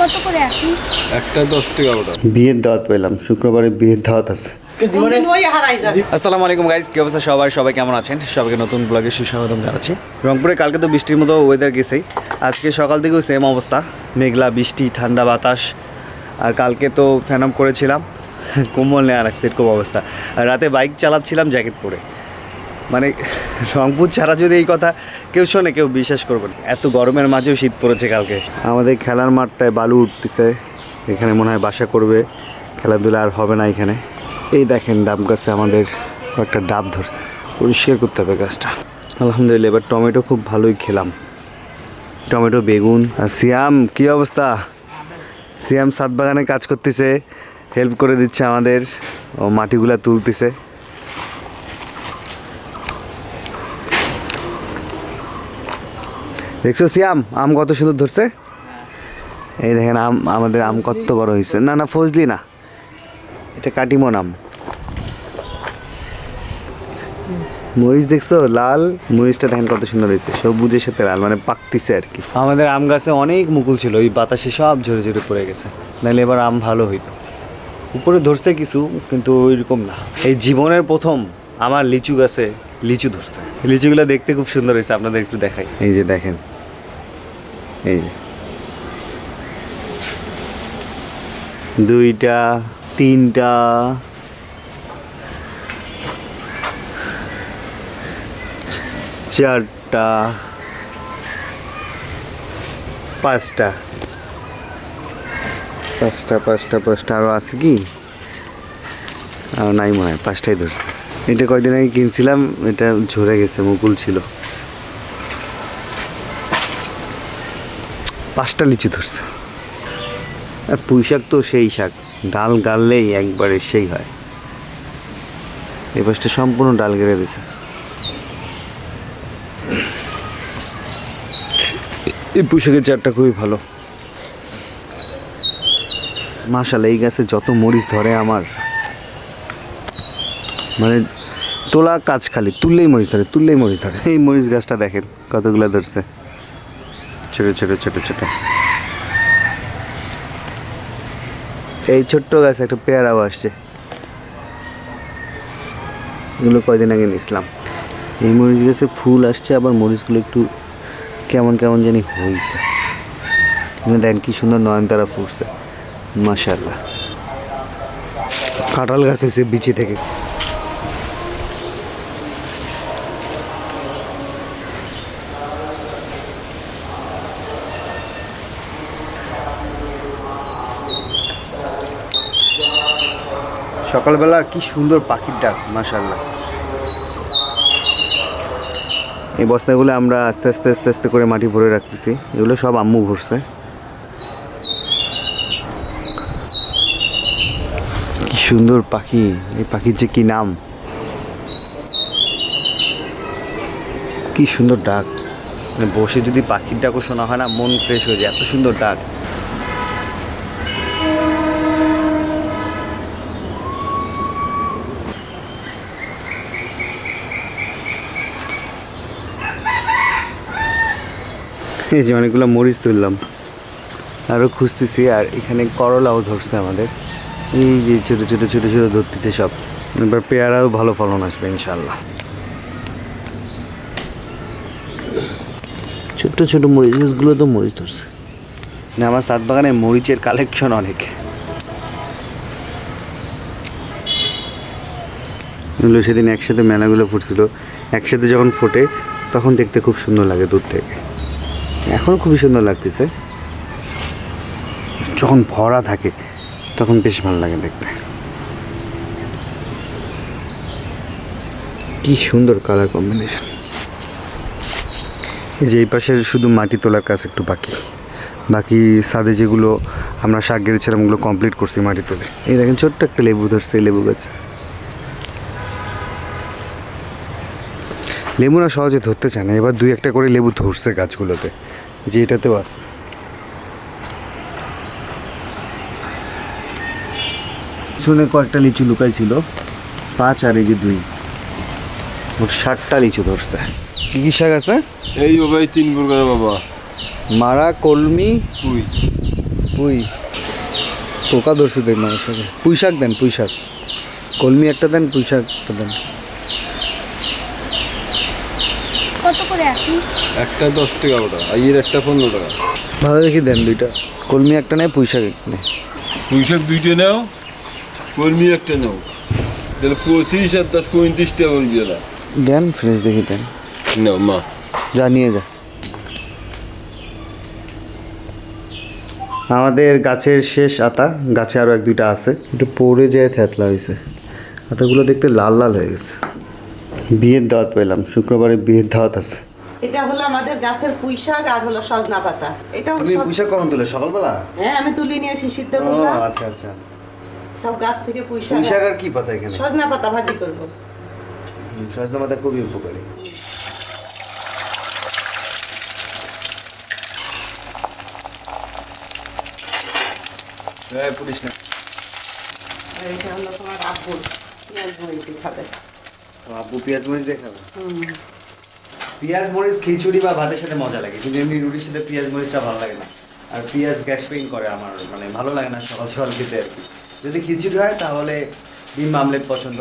কত করে এখন? একটা দশ টাকা ওটা বিয়ের দাওয়াত পেলাম শুক্রবারে বিয়ের দাওয়াত আছে। আসসালামু আলাইকুম গাইজ কি অবস্থা সবাই? সবাই কেমন আছেন? সবাইকে নতুন ব্লগে সুস্বাগতম জানাচ্ছি। রংপুরে কালকে তো বৃষ্টির মতো ওয়েদার গেছেই। আজকে সকাল থেকেও সেম অবস্থা। মেঘলা বৃষ্টি ঠান্ডা বাতাস। আর কালকে তো ফ্যানাম করেছিলাম। কোমল নেওয়া রাখছে এরকম অবস্থা। আর রাতে বাইক চালাচ্ছিলাম জ্যাকেট পরে। মানে রংপুর ছাড়া যদি এই কথা কেউ শোনে, কেউ বিশ্বাস করবে না। এত গরমের মাঝেও শীত পড়েছে কালকে। আমাদের খেলার মাঠটায় বালু উঠতেছে, এখানে মনে হয় বাসা করবে। খেলাধুলা আর হবে না এখানে। এই দেখেন ডাব গাছে আমাদের কয়েকটা ডাব ধরছে। পরিষ্কার করতে হবে গাছটা। আলহামদুলিল্লাহ, এবার টমেটো খুব ভালোই খেলাম। টমেটো, বেগুন আর সিয়াম, কি অবস্থা? সিয়াম সাত বাগানে কাজ করতেছে, হেল্প করে দিচ্ছে আমাদের। ও মাটিগুলা তুলতেছে। দেখছ সিয়াম আম কত সুন্দর ধরছে? এই দেখেন আম আমাদের আম কত বড় হয়েছে। না না ফজলি না। এটা কাটিমন আম। মরিচ দেখছ? লাল। মরিচটা দেখেন কত সুন্দর হয়েছে। সবুজের সাথে লাল মানে পাকতিছে আর কি। আমাদের আম গাছে অনেক মুকুল ছিল। ওই বাতাসে সব ঝরে ঝরে পড়ে গেছে। নাহলে এবার আম ভালো হইতো। উপরে ধরছে কিছু কিন্তু ওইরকম না। এই জীবনের প্রথম আমার লিচু গাছে লিচু ধরছে। লিচুগুলো দেখতে খুব সুন্দর হয়েছে। আপনাদের একটু দেখাই। এই যে দেখেন। এই দুইটা, তিনটা। চারটা। পাঁচটা। পাঁচটা পাঁচটা পাঁচটা। আরও আছে কি? আর নাই মনে হয়, পাঁচটাই ধরছে। এটা কয়দিন আগে কিনছিলাম, এটা ঝরে গেছে, মুকুল ছিল। পাঁচটা লিচু ধরছে। আর পুঁই শাক তো সেই শাক ডাল গাললেই একবারে সেই হয়। এই পাশটা সম্পূর্ণ ডাল গেড়ে দিছে। এই পুঁই শাকের চারটা খুবই ভালো। মাশাল এই গাছে যত মরিচ ধরে আমার মানে তোলা কাজ খালি তুললেই মরিচ ধরে তুললেই মরিচ ধরে। এই মরিচ গাছটা দেখেন কতগুলো ধরছে। ছোট ছোট ছোট ছোট। এই ছোট্ট গাছ একটা পেয়ারাও আসছে। এগুলো কয়দিন আগে নিয়েছিলাম। এই মরিচ গাছে ফুল আসছে, আবার মরিচগুলো একটু কেমন কেমন জানি হয়েছে। দেখেন কি সুন্দর নয়নতারা ফুটছে। মাশাল্লাহ কাঁঠাল গাছ হয়েছে বিচি থেকে। সকালবেলা কি সুন্দর পাখির ডাক মাশাল্লাহ এই বস্তাগুলো আমরা আস্তে আস্তে আস্তে আস্তে করে মাটি ভরে রাখতেছি। এগুলো সব আম্মু ভরছে। কি সুন্দর পাখি। এই পাখির যে কি নাম? কি সুন্দর ডাক। মানে বসে যদি পাখির ডাকও শোনা হয় না, মন ফ্রেশ হয়ে যায়। এত সুন্দর ডাক। এই যে অনেকগুলো মরিচ তুললাম। আরও খুঁজতেছি আর এখানে করলাও ধরছে আমাদের। এই যে ছোটো ছোটো ছোটো ছোটো ধরতেছে সব। এবার পেয়ারাও ভালো ফলন আসবে ইনশাল্লাহ ছোট্ট ছোট মরিচ গাছগুলো তো মরিচ ধরছে। না আমার সাত বাগানে মরিচের কালেকশন অনেক। সেদিন একসাথে মেলাগুলো ফুটছিল। একসাথে যখন ফোটে তখন দেখতে খুব সুন্দর লাগে দূর থেকে। এখন খুবই সুন্দর লাগতেছে। যখন ভরা থাকে, তখন বেশ ভালো লাগে দেখতে। কি সুন্দর কালার কম্বিনেশন এই যে এই পাশের শুধু মাটি তোলার কাজ একটু বাকি। বাকি সাদে যেগুলো আমরা শাক গেড়েছিলাম, ওগুলো কমপ্লিট করছি মাটি তুলে। এই দেখেন ছোট্ট একটা লেবু ধরছে লেবু গাছ। লেবু না সহজে ধরতে চায় না, এবার দুই একটা করে লেবু ধরছে গাছগুলোতে। যে এটাতেও আছে। শুনে কয়েকটা লিচু লুকাই ছিল পাঁচ আর এই যে দুই। মোট ষাটটা লিচু ধরছে। কি কি শাক আছে? এই বাবা এই তিন প্রকার বাবা। মারা কলমি তুই পুই। পোকা ধরছে দেন মানুষের পুঁই শাক দেন পুঁই শাক। কলমি একটা দেন পুঁই শাক একটা দেন। কত করে এখন? একটা দশ টাকা ওটা আর এর একটা পনেরো টাকা। ভালো দেখি দেন দুইটা। কলমি একটা নেয় পুঁই শাক একটা নেয়। পুঁইশাক দুইটা নাও কলমি একটা নাও। তাহলে পঁচিশ আর দশ পঁয়ত্রিশ টাকা বলবি দাদা দেন ফ্রেশ দেখি দেন। নাও মা। যা নিয়ে যা। আমাদের গাছের শেষ আতা গাছে আরও এক দুইটা আছে। একটু পড়ে যায় থেতলা হয়েছে আতাগুলো দেখতে লাল লাল হয়ে গেছে। বিয়ের দাওয়াত পেলাম শুক্রবারে বিয়ের দাওয়াত আছে। এটা হলো আমাদের গাছের পুঁই শাক আর হলো সজনা পাতা। এটা তুমি সব- পুঁইশাক কখন তুলে সকালবেলা? হ্যাঁ আমি তুলে নিয়ে এসে সিদ্ধ করলাম আচ্ছা আচ্ছা। সব গাছ থেকে পুঁই শাক পুঁইশাক আর কি পাতা এখানে? সজনা পাতা ভাজি করব। সজনা পাতা খুবই উপকারী। এই, পুলিশ না। এটা হলো তোমার আব্বুর। খাবে। আব্বু পেঁয়াজ মরিচ দিয়ে খাবে পেঁয়াজ মরিচ খিচুড়ি বা ভাতের সাথে মজা লাগে কিন্তু এমনি রুটির সাথে পেঁয়াজ মরিচটা ভালো লাগে না। আর পেঁয়াজ গ্যাস পেইন করে আমার মানে ভালো লাগে না সকাল সকাল খেতে আর কি। যদি খিচুড়ি হয় তাহলে ডিম আমলেট পছন্দ।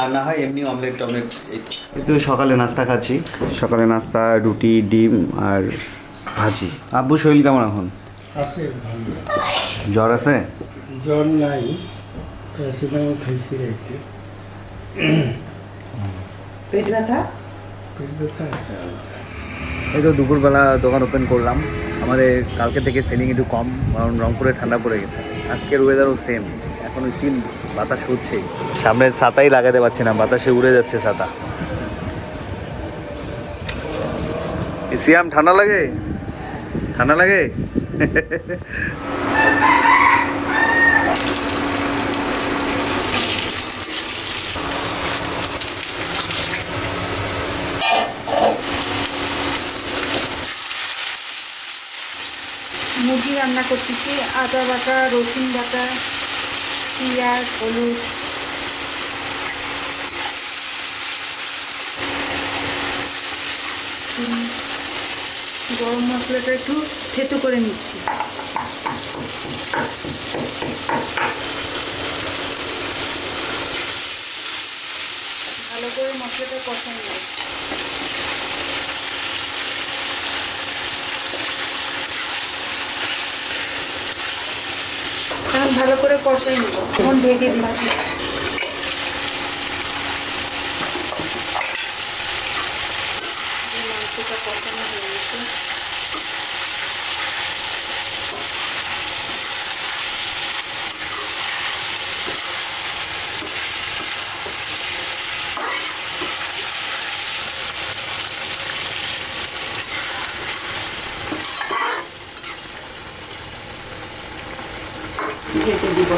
আর না হয় এমনি অমলেট টমলেট এই। তো। সকালে নাস্তা খাচ্ছি। সকালে নাস্তা রুটি ডিম আর ভাজি। আব্বু শরীর কেমন এখন? আছে জ্বর আছে? জ্বর নাই প্যারাসিটামল খাইছি। পেট ব্যথা পেট ব্যথা এই তো দুপুরবেলা দোকান ওপেন করলাম। আমাদের কালকে থেকে সেলিং একটু কম কারণ রংপুরে ঠান্ডা পড়ে গেছে। আজকের ওয়েদারও সেম এখন স্টিল বাতাস হচ্ছেই। সামনে ছাতাই লাগাতে পারছি না বাতাসে উড়ে যাচ্ছে ছাতা। সিয়াম ঠান্ডা লাগে? ঠান্ডা লাগে? মুরগি রান্না করতেছি, আদা বাটা, রসুন বাটা, পেঁয়াজ, হলুদ। গরম মশলাটা একটু থেতো করে নিচ্ছি। ভালো করে মশলাটা কষানো এখন ভালো করে কষাই নেব। এখন ঢেকে দিচ্ছি এই মাংসটা কষানো হয়ে গেছে ঢেকে দিব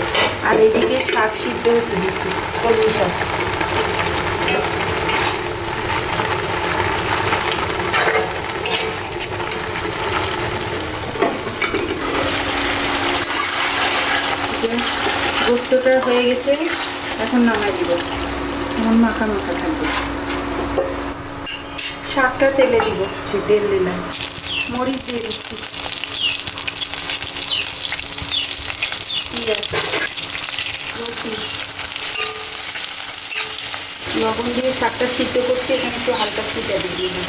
আর এদিকে শাক সিদ্ধ হতে দিচ্ছি কলমি শাক। যে গোস্তটা হয়ে গেছে, এখন নামাই দিব। এখন মাখা মাখা থাকবে। শাকটা তেলে দিব সে তেল দিলাম। মরিচ দিয়ে দিচ্ছি। পেঁয়াজ। রসুন লবণ দিয়ে শাকটা সিদ্ধ করছি এখানে একটু হালকা সিদ্ধা দিয়ে দিই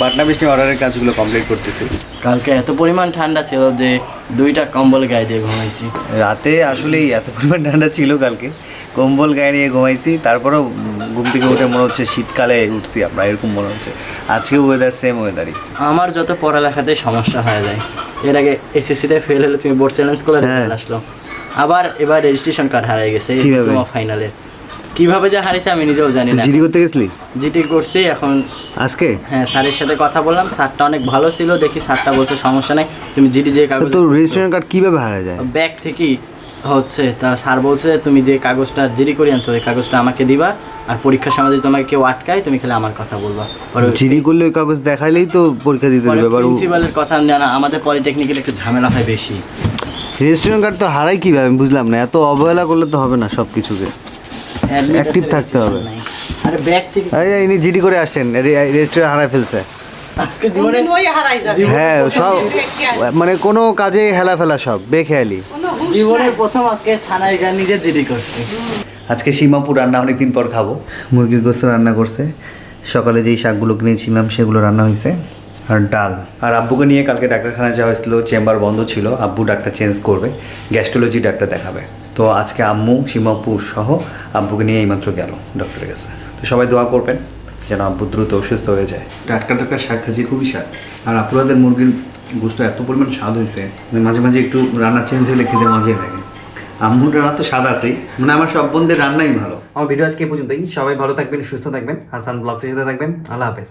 বাটনা বৃষ্টি অর্ডারের কাজগুলো কমপ্লিট করতেছি। কালকে এত পরিমাণ ঠান্ডা ছিল যে দুইটা কম্বল গায়ে দিয়ে ঘুমাইছি। রাতে আসলেই এত পরিমাণ ঠান্ডা ছিল কালকে। কম্বল গায়ে নিয়ে ঘুমাইছি তারপরেও ঘুম থেকে উঠে মনে হচ্ছে শীতকালে উঠছি আমরা এরকম মনে হচ্ছে। আজকে ওয়েদার সেম ওয়েদারই আমার যত পড়ালেখাতে সমস্যা হয়ে যায় এর আগে এসএসসিতে ফেল হলে তুমি বোর্ড চ্যালেঞ্জ করে। আসলো। আবার এবার রেজিস্ট্রেশন কার্ড হারিয়ে গেছে ফাইনালে কীভাবে যে হারিয়েছে আমি নিজেও জানি না। জিডি করতে গেছিলি? জিটি করছি এখন আজকে? হ্যাঁ স্যারের সাথে কথা বললাম স্যারটা অনেক ভালো ছিল দেখি স্যারটা বলছে সমস্যা নেই তুমি জিডি যে কাগজ তো রেজিস্ট্রেশন কার্ড কীভাবে হারা যায়? ব্যাগ থেকেই হচ্ছে তা স্যার বলছে তুমি যে কাগজটা জিডি করে আনছো ওই কাগজটা আমাকে দিবা আর পরীক্ষার সময় যদি তোমাকে কেউ আটকায় তুমি খালি আমার কথা বলবা। জিডি করলে ওই কাগজ দেখাইলেই তো পরীক্ষা দিতে দেবে প্রিন্সিপালের কথা না আমাদের পলিটেকনিকের একটু ঝামেলা হয় বেশি। রেস্টুরেন্ট কার্ড তো হারাই কীভাবে? আমি বুঝলাম না এত অবহেলা করলে তো হবে না সব কিছুকে Active থাকতে হবে। আরে ব্যাগ থেকে এই ইনি জিডি করে আসছেন। রেস্টুরেন্ট হারাই ফেলছে। আজকে জীবনে ওই হারাই যাবে? হ্যাঁ সব মানে কোনো কাজে হেলা ফেলা সব বেখেয়ালি। জীবনের প্রথম আজকে থানায় গিয়ে নিজে জিডি করছি। আজকে সীমাপুর রান্না অনেকদিন পর খাব। মুরগির গোস্ত রান্না করছে। সকালে যেই শাকগুলো কিনেছিলাম সেগুলো রান্না হয়েছে। আর ডাল। আর আব্বুকে নিয়ে কালকে ডাক্তারখানায় যাওয়া হয়েছিল চেম্বার বন্ধ ছিল। আব্বু ডাক্তার চেঞ্জ করবে গ্যাস্ট্রোলজি ডাক্তার দেখাবে। তো আজকে আম্মু সীমাপুর সহ আব্বুকে নিয়ে এইমাত্র গেল ডক্টরের কাছে। তো সবাই দোয়া করবেন যেন আব্বু দ্রুত অসুস্থ হয়ে যায়। টাটকা টাটকা শাক খাচ্ছি খুবই স্বাদ। আর আপুরাদের মুরগির গোস্ত এত পরিমাণ স্বাদ হয়েছে মানে মাঝে মাঝে একটু রান্না চেঞ্জ হলে খেতে মজাই লাগে। আম্মুর রান্না তো স্বাদ আছেই মানে আমার সব বন্ধের রান্নাই ভালো। আমার ভিডিও আজকে পর্যন্তই। সবাই ভালো থাকবেন সুস্থ থাকবেন। হাসান ব্লগসের সাথে থাকবেন। আল্লাহ হাফেজ।